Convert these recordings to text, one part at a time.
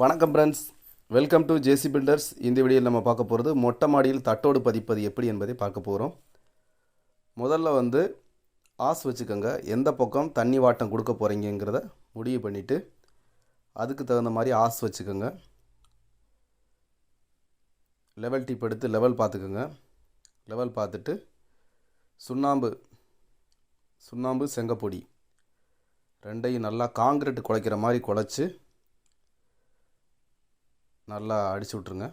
வணக்கம் friends welcome to JC builders இந்த வீடியோவில் நம்ம பார்க்க போகிறது மொட்டை மாடியில் தட்டோடு பதிப்பது எப்படி என்பதை பார்க்க போகிறோம் முதல்ல வந்து ஆஸ் வச்சுக்கோங்க. எந்த பக்கம் தண்ணி வாட்டம் கொடுக்க போகிறீங்கிறத முடிவு பண்ணிவிட்டு அதுக்கு தகுந்த மாதிரி ஆஸ் வச்சுக்கோங்க. லெவல் டிப் எடுத்து லெவல் பார்த்துக்கோங்க. லெவல் பார்த்துட்டு சுண்ணாம்பு சுண்ணாம்பு செங்கப்பொடி. ரெண்டையும் நல்லா காங்கிரீட் குழைக்கிற மாதிரி குழச்சி நல்லா அடிச்சு விட்ருங்க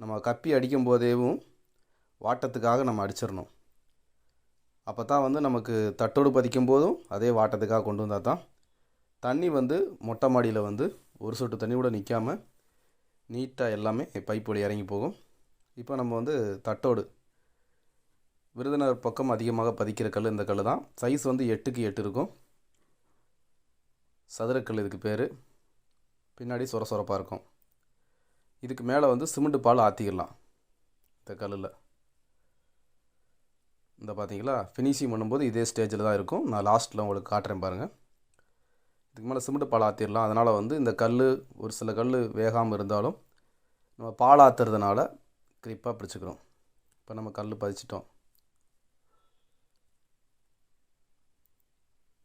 நம்ம கப்பி அடிக்கும் போதேவும் வாட்டத்துக்காக நம்ம அடிச்சிடணும். அப்போ தான் வந்து நமக்கு தட்டோடு பதிக்கும் போதும் அதே வாட்டத்துக்காக கொண்டு வந்தால் தான் தண்ணி வந்து மொட்டை மாடியில் வந்து ஒரு சொட்டு தண்ணி கூட நிற்காம நீட்டாக எல்லாமே பைப் வழி இறங்கி போகும். இப்போ நம்ம வந்து தட்டோடு விருதுநகர் பக்கம் அதிகமாக பதிக்கிற கல் இந்த கல் தான் சைஸ் வந்து எட்டுக்கு எட்டு இருக்கும். சதுரக்கல் இதுக்கு பேர். பின்னாடி சொர சொரப்பாக இருக்கும். இதுக்கு மேலே வந்து சிமெண்ட் பால் ஆற்றிக்கலாம் இந்த கல்லில். இந்த பார்த்தீங்களா ஃபினிஷிங் பண்ணும்போது இதே ஸ்டேஜில் தான் இருக்கும். நான் லாஸ்ட்டில் உங்களுக்கு காட்டுறேன் பாருங்கள் இதுக்கு மேலே சிமெண்ட் பால் ஆற்றிடலாம் அதனால் வந்து இந்த கல் ஒரு சில கல் வேகாமல் இருந்தாலும் நம்ம பால் ஆற்றுறதுனால கிரிப்பாக பிடிச்சிக்கிறோம். இப்போ நம்ம கல் பதிச்சிட்டோம்.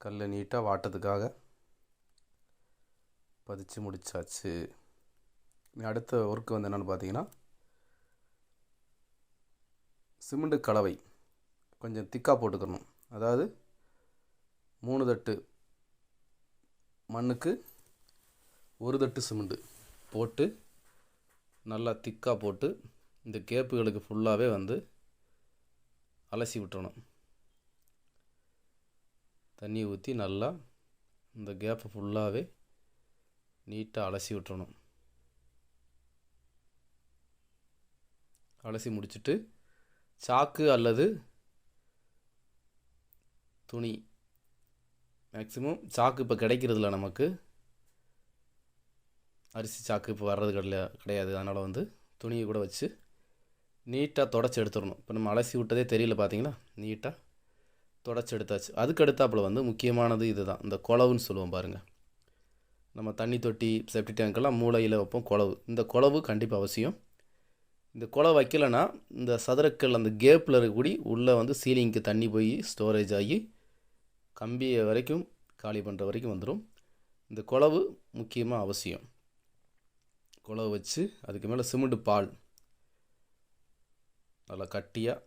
கல் நீட்டாக வாட்டத்துக்காக பதிச்சு முடிச்சாச்சு. அடுத்த ஒர்க்கு வந்து என்னென்னு பார்த்தீங்கன்னா சிமெண்ட் கலவை கொஞ்சம் திக்காக போட்டுக்கணும். அதாவது மூணு தட்டு மண்ணுக்கு ஒரு தட்டு சிமெண்ட்டு போட்டு நல்லா திக்காக போட்டு இந்த கேப்புகளுக்கு ஃபுல்லாகவே வந்து அலசி விட்டுறணும். தண்ணி ஊற்றி நல்லா இந்த கேப்பை ஃபுல்லாகவே நீட்டாக அலசி விட்டுறணும். அலசி முடிச்சுட்டு சாக்கு அல்லது துணி. மேக்ஸிமம் சாக்கு இப்போ கிடைக்கிறதில்ல நமக்கு. அரிசி சாக்கு இப்போ வர்றது கிடையாது கிடையாது. அதனால் வந்து துணியை கூட வச்சு நீட்டாக தொடச்சி எடுத்துடணும். இப்போ நம்ம அலசி விட்டதே தெரியல பார்த்தீங்களா நீட்டாக தொடச்சி எடுத்தாச்சு. அதுக்கு அடுத்தாப்புல வந்து முக்கியமானது இது தான் இந்த குளவுன்னு சொல்லுவோம் பாருங்கள் நம்ம தண்ணி தொட்டி செப்டி டேங்க்கெல்லாம் மூளையில் வைப்போம் குளவு இந்த குளவு கண்டிப்பாக அவசியம். இந்த குளவு வைக்கலைன்னா இந்த சதுரக்கல் அந்த கேப்பில் இருக்கக்கூடி உள்ளே வந்து சீலிங்க்கு தண்ணி போய் ஸ்டோரேஜ் ஆகி கம்பியை வரைக்கும் காலி பண்ணுற வரைக்கும் வந்துடும் இந்த குளவு முக்கியமாக அவசியம். குழவு வச்சு அதுக்கு மேலே சிமெண்ட் பால். நல்லா கட்டியாக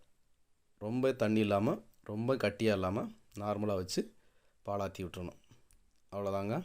ரொம்ப தண்ணி இல்லாமல் ரொம்ப கட்டியாக இல்லாமல் நார்மலாக வச்சு பாலாற்றி விட்டுறணும். அவ்வளோதாங்க